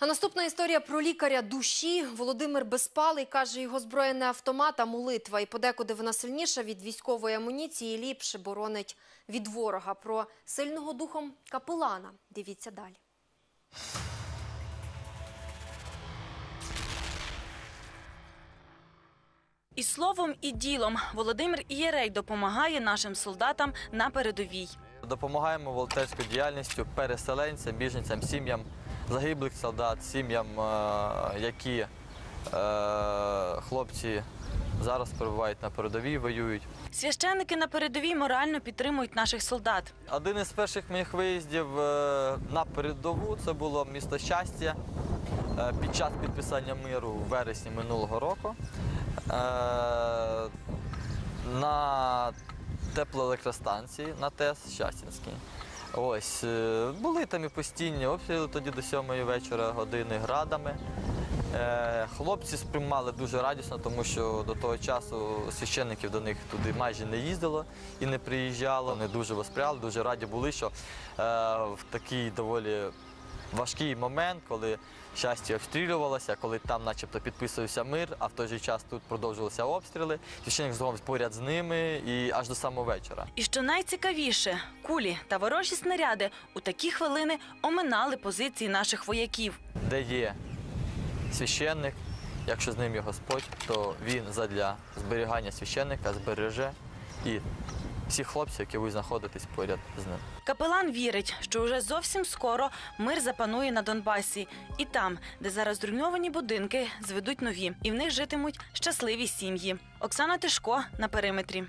А наступна історія про лікаря душі. Володимир Безпалий каже, його зброя не автомат, а молитва. І подекуди вона сильніша від військової амуніції і ліпше боронить від ворога. Про сильного духом капелана. Дивіться далі. І словом, і ділом Володимир Ієрей допомагає нашим солдатам на передовій. Допомагаємо волонтерською діяльністю переселенцям, біженцям, сім'ям загиблих солдат, сім'ям, е, які е, хлопці зараз перебувають на передовій, воюють. Священники на передовій морально підтримують наших солдат. Один із перших моїх виїздів е, на передову це було місто щастя під час підписання миру в вересні минулого року. На теплоелектростанції на ТЕС Щастінській. Ось е, були там і постійні обстріли тоді до сьомої вечора години градами. Е, Хлопці сприймали дуже радісно, тому що до того часу священників до них туди майже не їздило і не приїжджало. Вони дуже воспряли, дуже раді були, що е, в такій доволі важкий момент, коли щастя обстрілювалося, коли там начебто підписувався мир, а в той же час тут продовжувалися обстріли. Священник знову поряд з ними і аж до самого вечора. І що найцікавіше, кулі та ворожі снаряди у такі хвилини оминали позиції наших вояків. де є священник, якщо з ним є Господь, то він задля зберігання священника збереже і всіх хлопці, які ви знаходитесь поряд з ним. Капелан вірить, що вже зовсім скоро мир запанує на Донбасі, і там, де зараз зруйновані будинки, зведуть нові, і в них житимуть щасливі сім'ї. Оксана Тишко на периметрі.